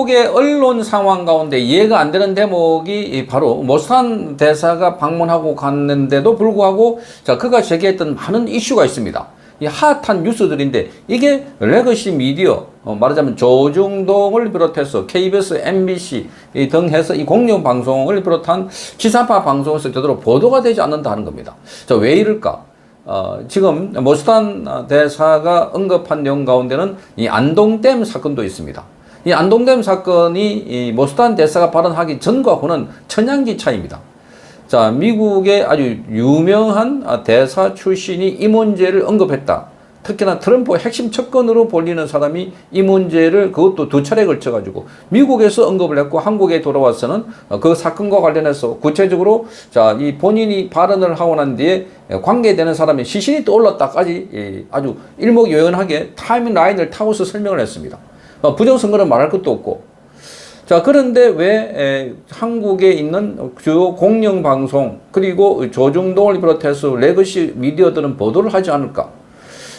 미국의 언론 상황 가운데 이해가 안 되는 대목이 바로 모스탄 대사가 방문하고 갔는데도 불구하고 자 그가 제기했던 많은 이슈가 있습니다. 이 핫한 뉴스들인데 이게 레거시 미디어 어, 말하자면 조중동을 비롯해서 KBS, MBC 이등 해서 이 공영 방송을 비롯한 지사파 방송에서 제대로 보도가 되지 않는다는 겁니다. 자 왜 이럴까? 어, 지금 모스탄 대사가 언급한 내용 가운데는 이 안동댐 사건도 있습니다. 이 안동댐 사건이 이 모스탄 대사가 발언하기 전과 후는 천양기 차이입니다. 자, 미국의 아주 유명한 아, 대사 출신이 이 문제를 언급했다. 특히나 트럼프 핵심 척건으로 볼리는 사람이 이 문제를 그것도 두 차례 걸쳐 가지고 미국에서 언급을 했고 한국에 돌아와서는 어, 그 사건과 관련해서 구체적으로 자, 이 본인이 발언을 하고 난 뒤에 관계되는 사람의 시신이 떠올랐다까지 예, 아주 일목요연하게 타임라인을 타고서 설명을 했습니다. 어, 부정선거는 말할 것도 없고 자, 그런데 왜 에, 한국에 있는 주요 공영 방송 그리고 조중동을 비롯해서 레거시 미디어들은 보도를 하지 않을까?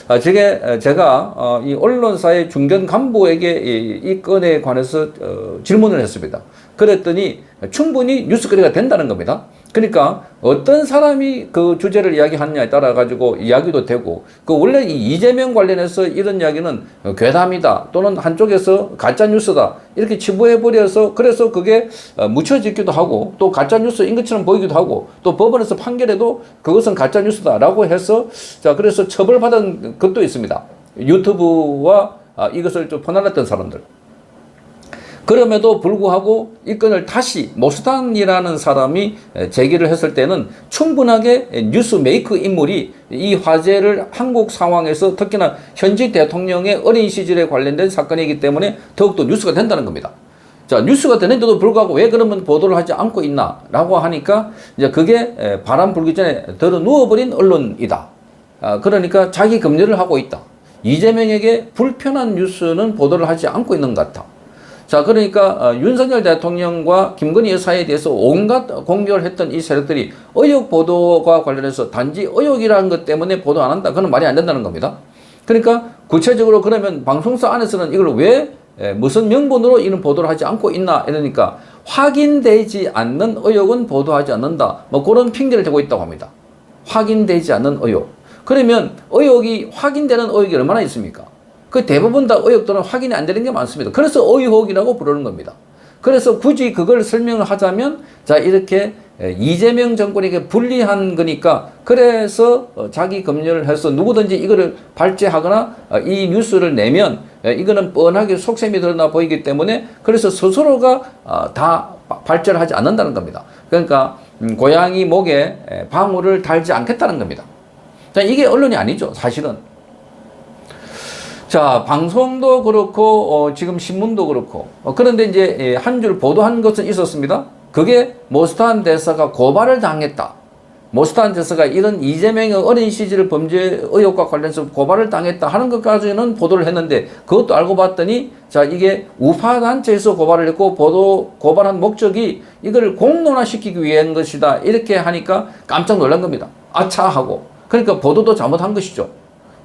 아, 제게 제가 어, 이 언론사의 중견 간부에게 이, 이 건에 관해서 어, 질문을 했습니다. 그랬더니 충분히 뉴스거리가 된다는 겁니다. 그러니까 어떤 사람이 그 주제를 이야기하느냐에 따라 가지고 이야기도 되고 그 원래 이 이재명 관련해서 이런 이야기는 괴담이다 또는 한쪽에서 가짜 뉴스다 이렇게 치부해 버려서 그래서 그게 어, 묻혀지기도 하고 또 가짜 뉴스인 것처럼 보이기도 하고 또 법원에서 판결에도 그것은 가짜 뉴스다라고 해서 자 그래서 처벌받은 것도 있습니다. 유튜브와 아, 이것을 좀 퍼날랐던 사람들. 그럼에도 불구하고 이 건을 다시 모스탄이라는 사람이 제기를 했을 때는 충분하게 뉴스 메이크 인물이 이 화제를 한국 상황에서 특히나 현직 대통령의 어린 시절에 관련된 사건이기 때문에 더욱더 뉴스가 된다는 겁니다. 자, 뉴스가 되는데도 불구하고 왜 그러면 보도를 하지 않고 있나 라고 하니까 이제 그게 바람 불기 전에 들어 누워버린 언론이다. 아, 그러니까 자기 검열을 하고 있다. 이재명에게 불편한 뉴스는 보도를 하지 않고 있는 것 같아. 자, 그러니까 어, 윤석열 대통령과 김건희 여사에 대해서 온갖 공격을 했던 이 세력들이 의혹 보도가 관련해서 단지 의혹이라는 것 때문에 보도 안 한다. 그건 말이 안 된다는 겁니다. 그러니까 구체적으로 그러면 방송사 안에서는 이걸 왜 에, 무슨 명분으로 이런 보도를 하지 않고 있나 이러니까 확인되지 않는 의혹은 보도하지 않는다. 뭐 그런 핑계를 대고 있다고 합니다. 확인되지 않는 의혹. 그러면 의혹이 확인되는 의혹이 얼마나 있습니까? 그 대부분 다 의혹들은 확인이 안 되는 게 많습니다. 그래서 의혹이라고 부르는 겁니다. 그래서 굳이 그걸 설명을 하자면 자 이렇게 이재명 정권에게 불리한 거니까 그래서 어, 자기 검열을 해서 누구든지 이거를 발제하거나 어, 이 뉴스를 내면 이거는 뻔하게 속셈이 드러나 보이기 때문에 그래서 스스로가 어, 다 발제를 하지 않는다는 겁니다. 그러니까 음, 고양이 목에 방울을 달지 않겠다는 겁니다. 자 이게 언론이 아니죠 사실은. 자, 방송도 그렇고, 어, 지금 신문도 그렇고. 어, 그런데 이제 예, 한줄 보도한 것은 있었습니다. 그게 모스탄 대사가 고발을 당했다. 모스탄 대사가 이런 이재명의 어린 시절 범죄 의혹과 관련해서 고발을 당했다 하는 것까지는 보도를 했는데 그것도 알고 봤더니 자 이게 우파 단체에서 고발을 했고 보도 고발한 목적이 이걸 공론화시키기 위한 것이다 이렇게 하니까 깜짝 놀란 겁니다. 아차 하고 그러니까 보도도 잘못한 것이죠.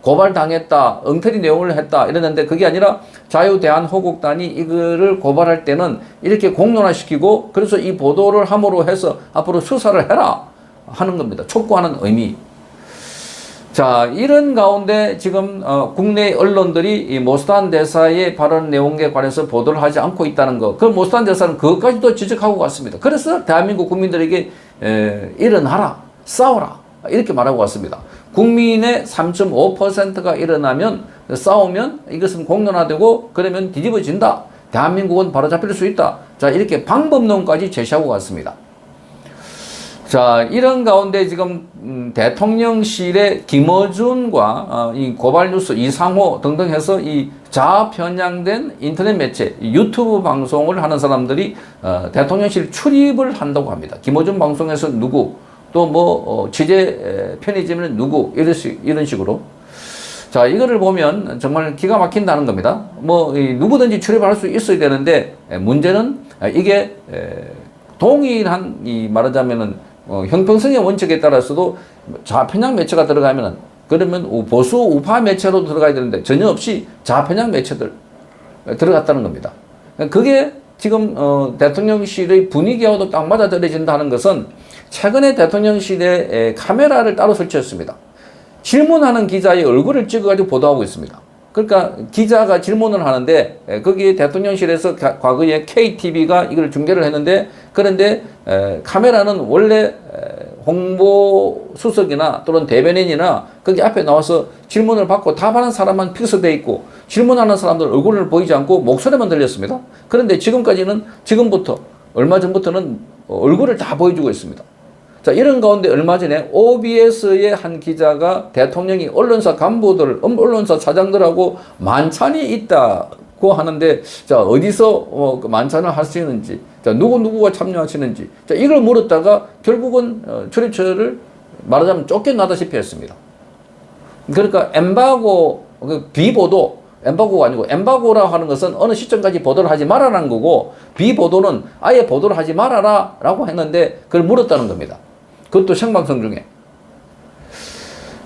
고발당했다, 엉터리 내용을 했다 이랬는데 그게 아니라 자유대한호국단이 이거를 고발할 때는 이렇게 공론화시키고 그래서 이 보도를 함으로 해서 앞으로 수사를 해라 하는 겁니다. 촉구하는 의미. 자, 이런 가운데 지금 어, 국내 언론들이 이 모스탄 대사의 발언 내용에 관해서 보도를 하지 않고 있다는 거. 그 모스탄 대사는 그것까지도 지적하고 갔습니다. 그래서 대한민국 국민들에게 에, 일어나라, 싸워라 이렇게 말하고 왔습니다. 국민의 3.5%가 일어나면 싸우면 이것은 공론화되고 그러면 뒤집어진다. 대한민국은 바로 잡힐 수 있다. 자 이렇게 방법론까지 제시하고 갔습니다. 자 이런 가운데 지금 음, 대통령실의 김어준과 어, 이 고발뉴스 이상호 등등 해서 이 자편향된 인터넷 매체 유튜브 방송을 하는 사람들이 어, 대통령실 출입을 한다고 합니다. 김어준 방송에서 누구 또뭐 어, 취재 편의점은 누구 이런 식 이런 식으로 자 이거를 보면 정말 기가 막힌다는 겁니다. 뭐 누구든지 출입할 수 있어야 되는데 문제는 이게 동일한 이 말하자면은 어, 형평성의 원칙에 따라서도 좌편향 매체가 들어가면은 그러면 보수 우파 매체로 들어가야 되는데 전혀 없이 좌편향 매체들 들어갔다는 겁니다. 그게 지금 어, 대통령실의 분위기하고도 딱 맞아떨어진다는 것은 최근에 대통령실에 카메라를 따로 설치했습니다. 질문하는 기자의 얼굴을 찍어가지고 보도하고 있습니다. 그러니까 기자가 질문을 하는데 에, 거기 대통령실에서 가- 과거에 KTV가 이걸 중계를 했는데 그런데 에, 카메라는 원래 에, 홍보 수석이나 또는 대변인이나 거기 앞에 나와서 질문을 받고 답하는 사람만 픽스돼 있고 질문하는 사람들 얼굴을 보이지 않고 목소리만 들렸습니다. 그런데 지금까지는 지금부터 얼마 전부터는 얼굴을 다 보여주고 있습니다. 자, 이런 가운데 얼마 전에 OBS의 한 기자가 대통령이 언론사 간부들, 음, 언론사 사장들하고 만찬이 있다고 하는데, 자, 어디서 어, 그 만찬을 할 수 있는지, 자, 누구누구가 참여하시는지, 자, 이걸 물었다가 결국은 어, 출입처를 말하자면 쫓겨나다시피 했습니다. 그러니까 엠바고, 그 비보도, 엠바고가 아니고 엠바고라 하는 것은 어느 시점까지 보도를 하지 말아라는 거고 비보도는 아예 보도를 하지 말아라 라고 했는데 그걸 물었다는 겁니다. 그것도 생방송 중에.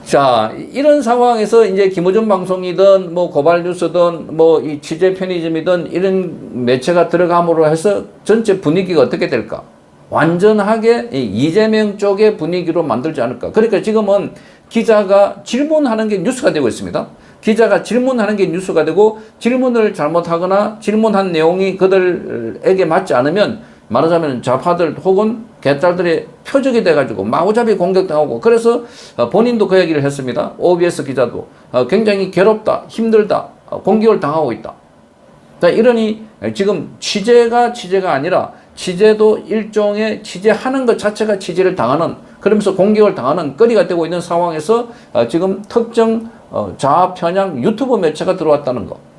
자, 이런 상황에서 이제 김호준 방송이든 뭐 고발 뉴스든 뭐 이 취재 편의점이든 이런 매체가 들어감으로 해서 전체 분위기가 어떻게 될까? 완전하게 이 이재명 쪽의 분위기로 만들지 않을까. 그러니까 지금은 기자가 질문하는 게 뉴스가 되고 있습니다. 기자가 질문하는 게 뉴스가 되고 질문을 잘못하거나 질문한 내용이 그들에게 맞지 않으면 말하자면 좌파들 혹은 개딸들의 표적이 돼가지고 마구잡이 공격당하고 그래서 어, 본인도 그 얘기를 했습니다. OBS 기자도 어, 굉장히 괴롭다, 힘들다, 어, 공격을 당하고 있다. 자, 이러니 지금 취재가 취재가 아니라 취재도 일종의 취재하는 것 자체가 취재를 당하는 그러면서 공격을 당하는 거리가 되고 있는 상황에서 어, 지금 특정 어, 좌편향 유튜브 매체가 들어왔다는 거.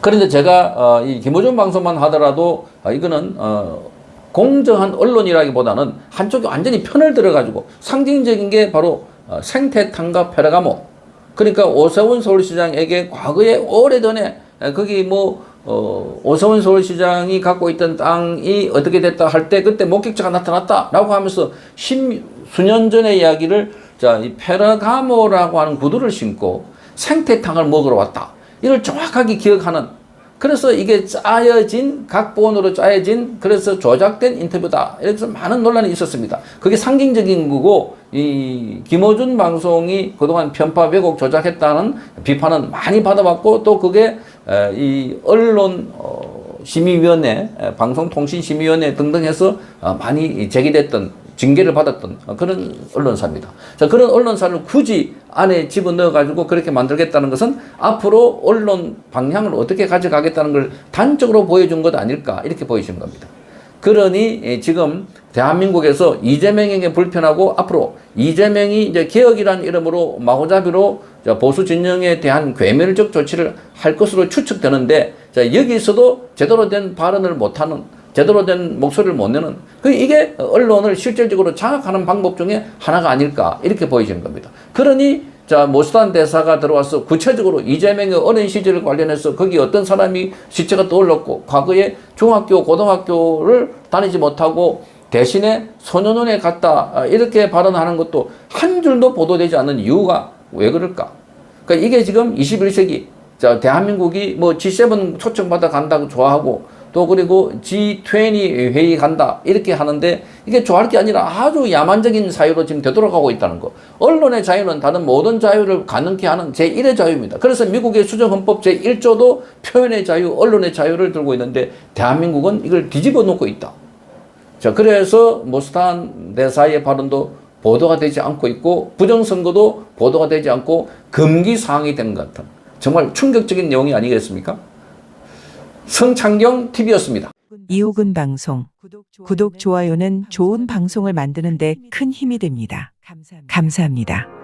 그런데 제가 어, 이 김호준 방송만 하더라도 어, 이거는 어, 공정한 언론이라기보다는 한쪽이 완전히 편을 들어가지고 상징적인 게 바로 어, 생태탕과 페라가모 그러니까 오세훈 서울시장에게 과거에 오래전에 에, 거기 뭐 어, 오세훈 서울시장이 갖고 있던 땅이 어떻게 됐다 할 때 그때 목격자가 나타났다라고 하면서 십 수년 전의 이야기를 자, 이 페라가모라고 하는 구두를 신고 생태탕을 먹으러 왔다. 이걸 정확하게 기억하는 그래서 이게 짜여진 각본으로 짜여진 그래서 조작된 인터뷰다 이렇게 많은 논란이 있었습니다. 그게 상징적인 거고 이 김어준 방송이 그동안 편파 왜곡 조작했다는 비판은 많이 받아봤고 또 그게 에, 이 언론 어, 심의위원회, 에, 방송통신심의위원회 등등 해서 어, 많이 제기됐던 징계를 받았던 그런 언론사입니다. 자, 그런 언론사를 굳이 안에 집어넣어 가지고 그렇게 만들겠다는 것은 앞으로 언론 방향을 어떻게 가져가겠다는 걸 단적으로 보여준 것 아닐까 이렇게 보이시는 겁니다. 그러니 예, 지금 대한민국에서 이재명에게 불편하고 앞으로 이재명이 이제 개혁이라는 이름으로 마구잡이로 자, 보수 진영에 대한 괴멸적 조치를 할 것으로 추측되는데 자, 여기서도 제대로 된 발언을 못하는 제대로 된 목소리를 못 내는 그 이게 언론을 실질적으로 장악하는 방법 중에 하나가 아닐까 이렇게 보이시는 겁니다. 그러니 자 모스탄 대사가 들어와서 구체적으로 이재명의 어린 시절을 관련해서 거기 어떤 사람이 시체가 떠올랐고 과거에 중학교 고등학교를 다니지 못하고 대신에 소년원에 갔다 아, 이렇게 발언하는 것도 한 줄도 보도되지 않는 이유가 왜 그럴까? 그러니까 이게 지금 21세기 자 대한민국이 뭐 G7 초청받아 간다고 좋아하고 또 그리고 G20 회의 간다 이렇게 하는데 이게 좋아할 게 아니라 아주 야만적인 사유로 지금 되돌아가고 있다는 거. 언론의 자유는 다른 모든 자유를 가능케 하는 제1의 자유입니다. 그래서 미국의 수정헌법 제1조도 표현의 자유, 언론의 자유를 들고 있는데 대한민국은 이걸 뒤집어 놓고 있다. 자, 그래서 모스탄 대사의 발언도 보도가 되지 않고 있고 부정선거도 보도가 되지 않고 금기 사항이 된 것 같은 정말 충격적인 내용이 아니겠습니까? 성창경 TV였습니다. 이호근 방송. 구독, 좋아요는 좋은 방송을 만드는데 큰 힘이 됩니다. 감사합니다.